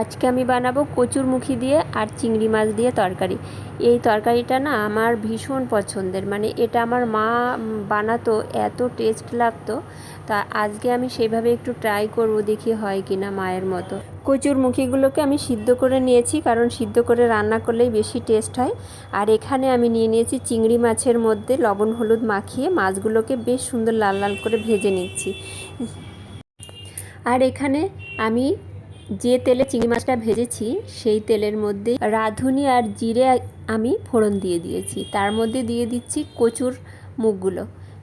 আজকে আমি বানাবো কচুর মুখি দিয়ে আর চিংড়ি মাছ দিয়ে তরকারি। এই তরকারিটা না আমার ভীষণ পছন্দের। মানে এটা আমার মা বানাতো, এত টেস্ট লাগতো। তা আজকে আমি সেইভাবে একটু ট্রাই করব, দেখি হয় কি না মায়ের মতো। কচুর মুখিগুলোকে আমি সিদ্ধ করে নিয়েছি, কারণ সিদ্ধ করে রান্না করলেই বেশি টেস্ট হয়। আর এখানে আমি নিয়ে নিয়েছি চিংড়ি মাছের মধ্যে লবণ, হলুদ মাখিয়ে মাছগুলোকে বেশ সুন্দর লাল লাল করে ভেজে নিচ্ছি। আর এখানে আমি যে তেলে চিংড়ি মাছটা ভেজেছি, সেই তেলের মধ্যে রাঁধুনি আর জিরে আমি ফোড়ন দিয়ে দিয়েছি। তার মধ্যে দিয়ে দিচ্ছি কচুর মুখগুলো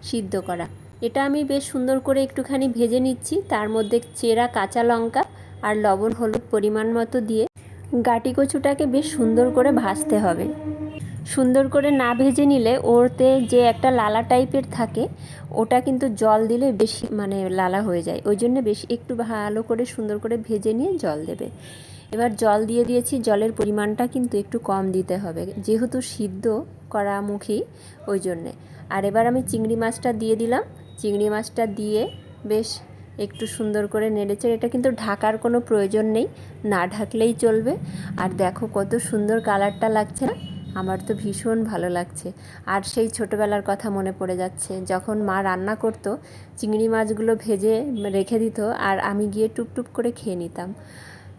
সিদ্ধ করা। এটা আমি বেশ সুন্দর করে একটুখানি ভেজে নিচ্ছি। তার মধ্যে চেরা কাঁচা লঙ্কা আর লবণ হলুদ পরিমাণ মতো দিয়ে গাটি কচুটাকে বেশ সুন্দর করে ভাজতে হবে। সুন্দর করে না ভেজে নিলে ওরতে যে একটা লালা টাইপের থাকে, ওটা কিন্তু জল দিলে বেশি মানে লালা হয়ে যায়। ওই জন্য বেশি একটু ভালো করে সুন্দর করে ভেজে নিয়ে জল দেবে। এবার জল দিয়ে দিয়েছি, জলের পরিমাণটা কিন্তু একটু কম দিতে হবে। যেহেতু সিদ্ধ করা মুখী, ওই জন্যে। আর এবার আমি চিংড়ি মাছটা দিয়ে দিলাম। চিংড়ি মাছটা দিয়ে বেশ একটু সুন্দর করে নেড়েচে, এটা কিন্তু ঢাকার কোনো প্রয়োজন নেই, না ঢাকলেই চলবে। আর দেখো কত সুন্দর কালারটা লাগছে না? আমার তো ভীষণ ভালো লাগছে। আর সেই ছোটোবেলার কথা মনে পড়ে যাচ্ছে, যখন মা রান্না করতো, চিংড়ি মাছগুলো ভেজে রেখে দিত আর আমি গিয়ে টুপটুপ করে খেয়ে নিতাম।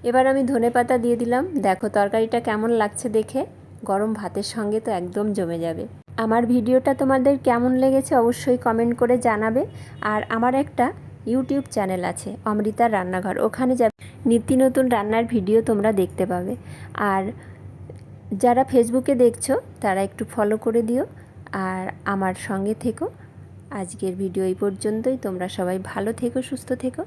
এবার আমি ধনে পাতা দিয়ে দিলাম। দেখো তরকারিটা কেমন লাগছে দেখে। গরম ভাতের সঙ্গে তো একদম জমে যাবে। আমার ভিডিওটা তোমাদের কেমন লেগেছে অবশ্যই কমেন্ট করে জানাবে। আর আমার একটা ইউটিউব চ্যানেল আছে, অমৃতার রান্নাঘর। ওখানে যাবে। নিত্য নতুন রান্নার ভিডিও তোমরা দেখতে পাবে। আর যারা ফেসবুকে দেখছ, তারা একটু ফলো করে দিও আর আমার সঙ্গে থেকো। আজকের ভিডিও এই পর্যন্তই। তোমরা সবাই ভালো থেকো, সুস্থ থেকো।